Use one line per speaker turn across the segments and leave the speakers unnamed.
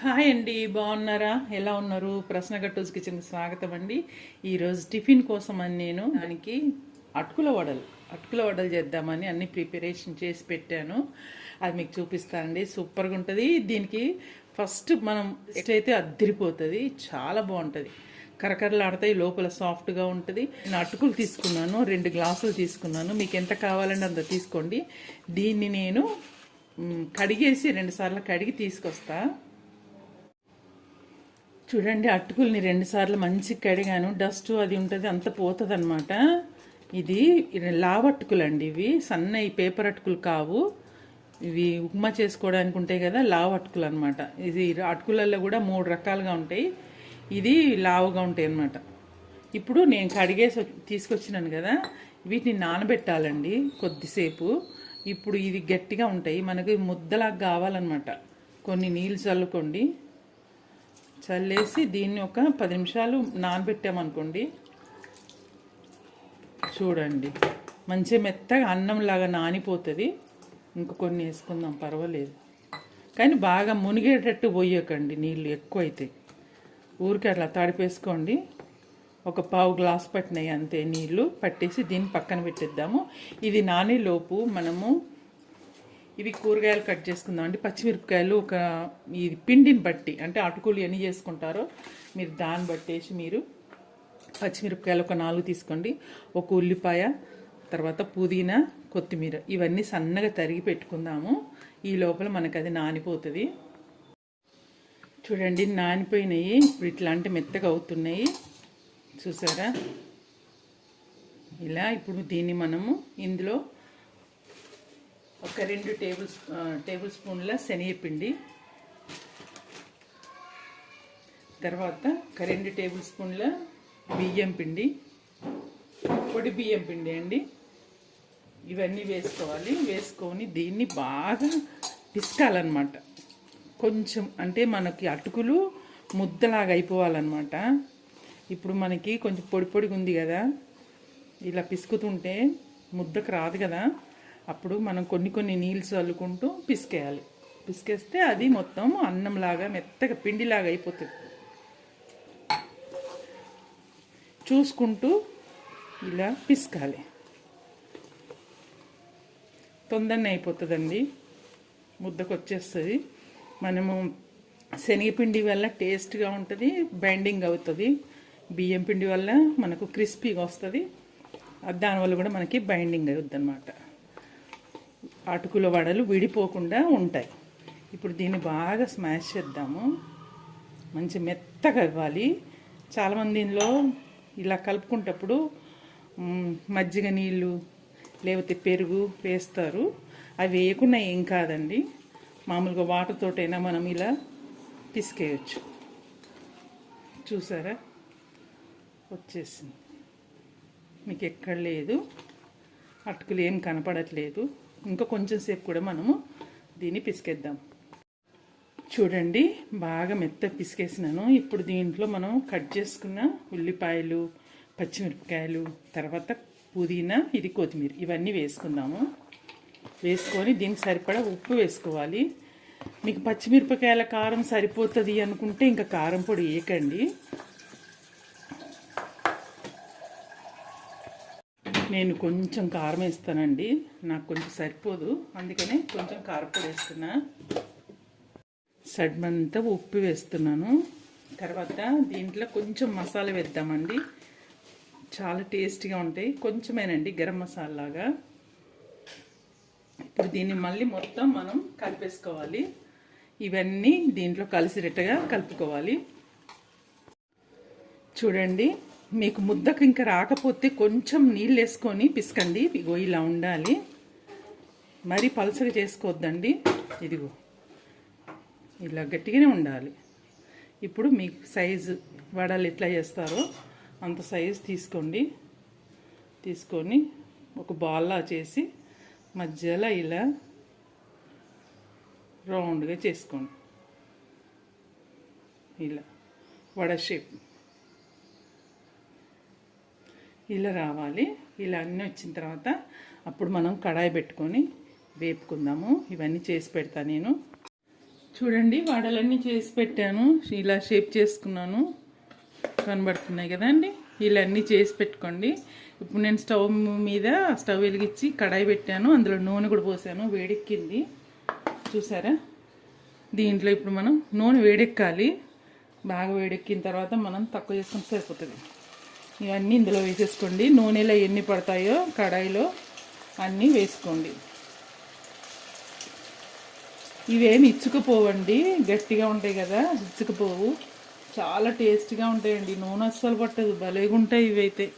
Hi అండి బాగున్నారా? ఎలా ఉన్నారు? ప్రశ్న గట్టూస్ కిచెన్కి స్వాగతం అండి. ఈరోజు టిఫిన్ కోసం అని నేను దానికి అటుకుల వడలు అటుకుల వడలు చేద్దామని అన్ని ప్రిపరేషన్ చేసి పెట్టాను. అది మీకు చూపిస్తానండి సూపర్గా ఉంటుంది. దీనికి ఫస్ట్ మనం అయితే అద్దరిపోతుంది. చాలా బాగుంటుంది. కరకరలాడతాయి లోపల సాఫ్ట్గా ఉంటుంది. నేను అటుకులు తీసుకున్నాను రెండు గ్లాసులు తీసుకున్నాను. మీకు ఎంత కావాలంటే అంత తీసుకోండి. దీన్ని నేను కడిగేసి రెండుసార్లు కడిగి తీసుకొస్తాను చూడండి అటుకుల్ని రెండుసార్లు మంచిగా కడిగాను. డస్ట్ అది ఉంటుంది అంత పోతుంది అనమాట ఇది లావట్టుకులు అండి ఇవి. సన్న ఈ పేపర్ అటుకులు కావు. ఇవి ఉప్మా చేసుకోవడానికి ఉంటాయి కదా లావు అటుకులు అనమాట ఇది అటుకులలో కూడా మూడు రకాలుగా ఉంటాయి. ఇది లావుగా ఉంటాయి అనమాట ఇప్పుడు నేను కడిగేసి తీసుకొచ్చినాను కదా వీటిని నానబెట్టాలండి కొద్దిసేపు. ఇప్పుడు ఇది గట్టిగా ఉంటాయి. మనకి ముద్దలాగా కావాలన్నమాట. కొన్ని నీళ్ళు చల్లుకోండి. చల్లేసి దీన్ని ఒక పది నిమిషాలు నానబెట్టామనుకోండి. చూడండి మంచి మెత్తగా అన్నంలాగా నానిపోతుంది. ఇంక కొన్ని వేసుకుందాం పర్వాలేదు. కానీ బాగా మునిగేటట్టు పోయకండి నీళ్ళు ఎక్కువ అవుతాయి ఊరికి అట్లా తడిపేసుకోండి. ఒక పావు గ్లాస్ పట్టినాయి అంతే నీళ్ళు పట్టేసి దీన్ని పక్కన పెట్టేద్దాము. ఇది నానేలోపు మనము ఇవి కూరగాయలు కట్ చేసుకుందాం. అండి పచ్చిమిరపకాయలు ఒక ఈ పిండిని బట్టి అంటే అటుకులు ఎన్ని చేసుకుంటారో మీరు దాన్ని బట్టేసి మీరు పచ్చిమిరపకాయలు ఒక నాలుగు తీసుకోండి. ఒక ఉల్లిపాయ తర్వాత పుదీనా కొత్తిమీర ఇవన్నీ సన్నగా తరిగి పెట్టుకుందాము. ఈ లోపల మనకు అది నానిపోతుంది. చూడండి నానిపోయినాయి. ఇప్పుడు ఇట్లాంటి మెత్తగా అవుతున్నాయి. చూసారా? ఇలా ఇప్పుడు దీన్ని మనము ఇందులో ఒక రెండు టేబుల్ టేబుల్ స్పూన్ల శనగపిండి. తర్వాత ఒక రెండు టేబుల్ స్పూన్ల బియ్యం పిండి. పొడి బియ్యం పిండి అండి. ఇవన్నీ వేసుకోవాలి. వేసుకొని దీన్ని బాగా పిసకాలన్నమాట. కొంచెం అంటే మనకి అటుకులు ముద్దలాగా అయిపోవాలన్నమాట. ఇప్పుడు మనకి కొంచెం పొడి పొడిగా ఉంది కదా. ఇలా పిసుకుతుంటే ముద్దకు రాదు కదా. అప్పుడు మనం కొన్ని కొన్ని నీళ్ళు చల్లుకుంటూ పిసికేయాలి. పిసికేస్తే అది మొత్తం అన్నంలాగా మెత్తగా పిండిలాగా అయిపోతుంది. చూసుకుంటూ ఇలా పిసకాలి. తొందరనే అయిపోతుందండి. ముద్దకు వచ్చేస్తుంది మనము శనగపిండి వల్ల టేస్ట్గా ఉంటుంది బైండింగ్ అవుతుంది. బియ్యం పిండి వల్ల మనకు క్రిస్పీగా వస్తుంది. దానివల్ల కూడా మనకి బైండింగ్ అవుద్ది అనమాట అటుకుల వడలు విడిపోకుండా ఉంటాయి. ఇప్పుడు దీన్ని బాగా స్మాష్ చేద్దాము. మంచి మెత్తగా ఇవ్వాలి. చాలామంది దీనిలో ఇలా కలుపుకుంటప్పుడు మజ్జిగ నీళ్ళు లేకపోతే పెరుగు వేస్తారు. అవి వేయకుండా ఏం కాదండి. మామూలుగా వాటర్తోటైనా మనం ఇలా పిసికేయచ్చు. చూసారా? వచ్చేసింది. మీకు ఎక్కడ లేదు. అటుకులు ఏం కనపడట్లేదు. ఇంకా కొంచెం సేపు కూడా మనము దీన్ని పిసికేద్దాం. చూడండి బాగా మెత్త పిసికేసినాను. ఇప్పుడు దీంట్లో మనం కట్ చేసుకున్న ఉల్లిపాయలు పచ్చిమిరపకాయలు తర్వాత పుదీనా ఇది కొత్తిమీర. ఇవన్నీ వేసుకుందాము. వేసుకొని దీనికి సరిపడా ఉప్పు వేసుకోవాలి. మీకు పచ్చిమిరపకాయల కారం సరిపోతుంది అనుకుంటే ఇంకా కారం పొడి వేయకండి. నేను కొంచెం కారం వేస్తానండి. నాకు కొంచెం సరిపోదు. అందుకనే కొంచెం కారపొడి వేస్తున్నా. సడ్మంతా ఉప్పు వేస్తున్నాను. తర్వాత దీంట్లో కొంచెం మసాలా వేద్దామండి. చాలా టేస్టీగా ఉంటాయి. కొంచెమేనండి గరం మసాలాగా ఇప్పుడు దీన్ని మళ్ళీ మొత్తం మనం కలిపేసుకోవాలి. ఇవన్నీ దీంట్లో కలిసిరెట్టగా కలుపుకోవాలి. చూడండి. మీకు ముద్దకు ఇంకా రాకపోతే కొంచెం నీళ్ళు వేసుకొని పిసకండి. ఇగో ఇలా ఉండాలి. మరీ పలసగా చేసుకోవద్దండి. ఇదిగో. ఇలా గట్టిగానే ఉండాలి. ఇప్పుడు మీకు సైజు వడలు ఎట్లా చేస్తారో అంత సైజు తీసుకోండి. తీసుకొని ఒక బాల్లా చేసి మధ్యలో ఇలా రౌండ్గా చేసుకోండి. ఇలా వడ షేప్ ఇలా రావాలి. ఇలా అన్నీ వచ్చిన తర్వాత అప్పుడు మనం కడాయి పెట్టుకొని వేపుకుందాము. ఇవన్నీ చేసి పెడతా నేను. చూడండి వడలన్నీ చేసి పెట్టాను. ఇలా షేప్ చేసుకున్నాను. కనబడుతున్నాయి కదండి ఇలా అన్నీ చేసి పెట్టుకోండి. ఇప్పుడు నేను స్టవ్ మీద స్టవ్ వెలిగించి కడాయి పెట్టాను. అందులో నూనె కూడా పోసాను. వేడెక్కింది. చూసారా? దీంట్లో ఇప్పుడు మనం నూనె వేడెక్కాలి. బాగా వేడెక్కిన తర్వాత మనం తక్కువ చేసుకుంటే సరిపోతుంది. ఇవన్నీ ఇందులో వేసేసుకోండి. నూనెలో ఎన్ని పడతాయో కడాయిలో అన్నీ వేసుకోండి. ఇవేమి ఇచ్చుకుపోవండి. గట్టిగా ఉంటాయి కదా ఇచ్చుకుపోవు. చాలా టేస్ట్గా ఉంటాయండి. నూనె అస్సలు పట్టదు. భలేగా ఉంటాయి ఇవైతే.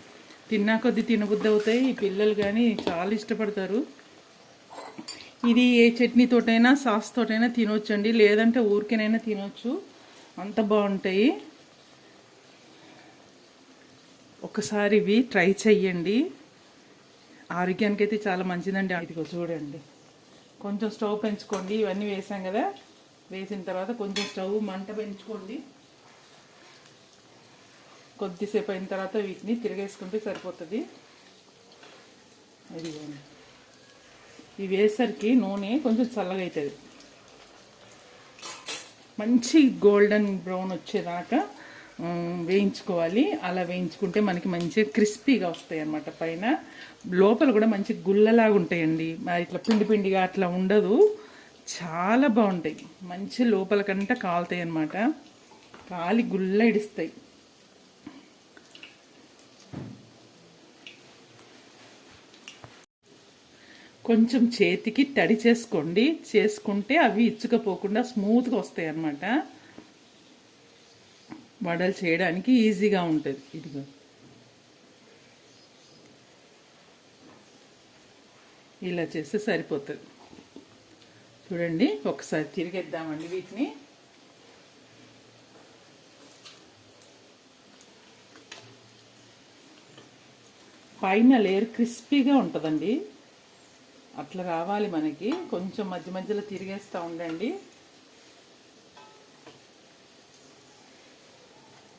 తిన్నా కొద్ది తినబుద్ధి అవుతాయి ఈ పిల్లలు కానీ చాలా ఇష్టపడతారు. ఇది ఏ చట్నీతోటైనా సాస్ తోటైనా తినొచ్చండి. లేదంటే ఊరికేనైనా తినొచ్చు. అంత బాగుంటాయి. ఒకసారి ఇవి ట్రై చెయ్యండి. ఆరోగ్యానికి అయితే చాలా మంచిదండి. ఇదిగో చూడండి. కొంచెం స్టవ్ పెంచుకోండి. ఇవన్నీ వేసాం కదా. వేసిన తర్వాత కొంచెం స్టవ్ మంట పెంచుకోండి. కొద్దిసేపు అయిన తర్వాత వీటిని తిరిగేసుకుంటే సరిపోతుంది. అది ఇవి వేసరికి నూనె కొంచెం చల్లగా అవుతుంది మంచి గోల్డెన్ బ్రౌన్ వచ్చేదాకా వేయించుకోవాలి. అలా వేయించుకుంటే మనకి మంచి క్రిస్పీగా వస్తాయి అన్నమాట పైన. లోపల కూడా మంచి గుల్లలాగా ఉంటాయండి. మరి ఇట్లా పిండి పిండిగా అట్లా ఉండదు. చాలా బాగుంటాయి. మంచి లోపల కంటే కాలుతాయి అన్నమాట. కాలి గుల్ల ఇడుస్తాయి. కొంచెం చేతికి తడి చేసుకోండి. చేసుకుంటే అవి ఇచ్చుకపోకుండా స్మూత్గా వస్తాయి అన్నమాట. వడలు చేయడానికి ఈజీగా ఉంటుంది. ఇదిగో. ఇలా చేస్తే సరిపోతుంది. చూడండి ఒకసారి తిరిగేద్దామండి వీటిని. పైన లేయర్ క్రిస్పీగా ఉంటుందండి. అట్లా రావాలి మనకి. కొంచెం మధ్య మధ్యలో తిరిగేస్తూ ఉండండి.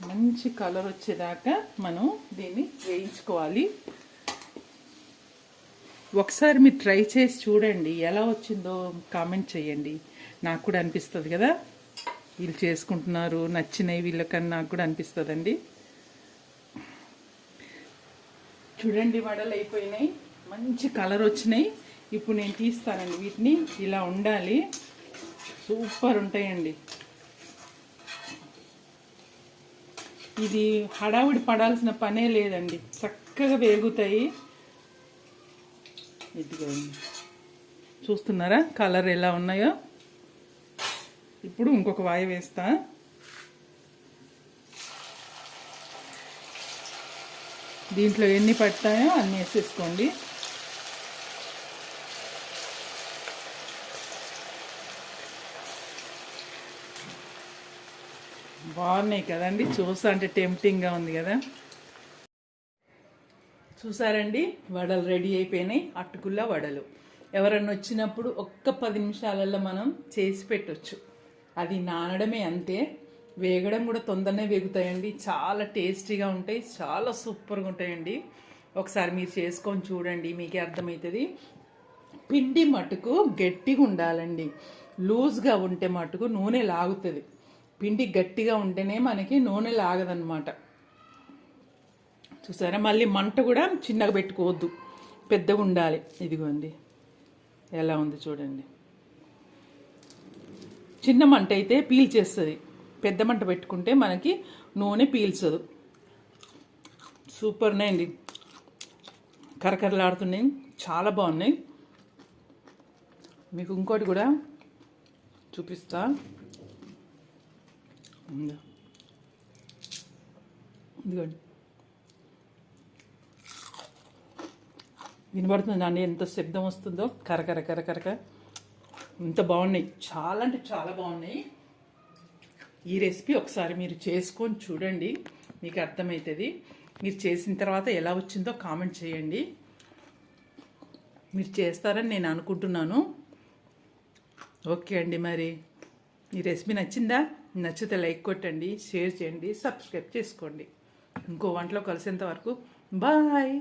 మంచి కలర్ వచ్చేదాకా మనం దీన్ని వేయించుకోవాలి. ఒకసారి మీరు ట్రై చేసి చూడండి ఎలా వచ్చిందో కామెంట్ చేయండి. నాకు కూడా అనిపిస్తుంది కదా? వీళ్ళు చేసుకుంటున్నారు నచ్చినవి వీళ్ళకన్నా నాకు కూడా అనిపిస్తుందండి. చూడండి వడలు అయిపోయినాయి. మంచి కలర్ వచ్చినాయి. ఇప్పుడు నేను తీస్తానండి వీటిని. ఇలా ఉండాలి. సూపర్ ఉంటాయండి. ఇది హడావుడి పడాల్సిన పనే లేదండి. చక్కగా వేగుతాయి. ఇదిగోండి. చూస్తున్నారా? కలర్ ఎలా ఉన్నాయో? ఇప్పుడు ఇంకొక వాయి వేస్తా. దీంట్లో ఎన్ని పడతాయో అన్ని వేసేసుకోండి. బాగున్నాయి కదండి. చూసా అంటే టెంప్టింగ్గా ఉంది కదా. చూసారండి? వడలు రెడీ అయిపోయినాయి. అటుకుల్ల వడలు. ఎవరన్నా వచ్చినప్పుడు ఒక్క పది నిమిషాలలో మనం చేసి పెట్టవచ్చు అది నానడమే అంతే. వేగడం కూడా తొందరనే వేగుతాయండి. చాలా టేస్టీగా ఉంటాయి. చాలా సూపర్గా ఉంటాయండి. ఒకసారి మీరు చేసుకొని చూడండి. మీకే అర్థమవుతుంది. పిండి మటుకు గట్టిగా ఉండాలండి. లూజ్గా ఉంటే మటుకు నూనె లాగుతుంది. పిండి గట్టిగా ఉంటేనే మనకి నూనె లాగదనమాట చూసారా? మళ్ళీ మంట కూడా చిన్నగా పెట్టుకోవద్దు. పెద్దగా ఉండాలి. ఇదిగోండి. ఎలా ఉంది చూడండి. చిన్న మంట అయితే పీల్చేస్తుంది. పెద్ద మంట పెట్టుకుంటే మనకి నూనె పీల్చదు. సూపర్నే అండి కరకరలాడుతున్నాయి. చాలా బాగున్నాయి. మీకు ఇంకోటి కూడా చూపిస్తా. ఉందా? ఇదిగోండి. వినబడుతుంది అండి? ఎంత శబ్దం వస్తుందో? కరకర కరకరక ఇంత బాగున్నాయి. చాలా అంటే చాలా బాగున్నాయి. ఈ రెసిపీ ఒకసారి మీరు చేసుకొని చూడండి. మీకు అర్థమవుతుంది. మీరు చేసిన తర్వాత ఎలా వచ్చిందో కామెంట్ చేయండి. మీరు చేస్తారని నేను అనుకుంటున్నాను. ఓకే అండి మరి. ఈ రెసిపీ నచ్చిందా? నచ్చితే లైక్ కొట్టండి షేర్ చేయండి సబ్స్క్రైబ్ చేసుకోండి. ఇంకో వంటలో కలిసేంత వరకు బాయ్.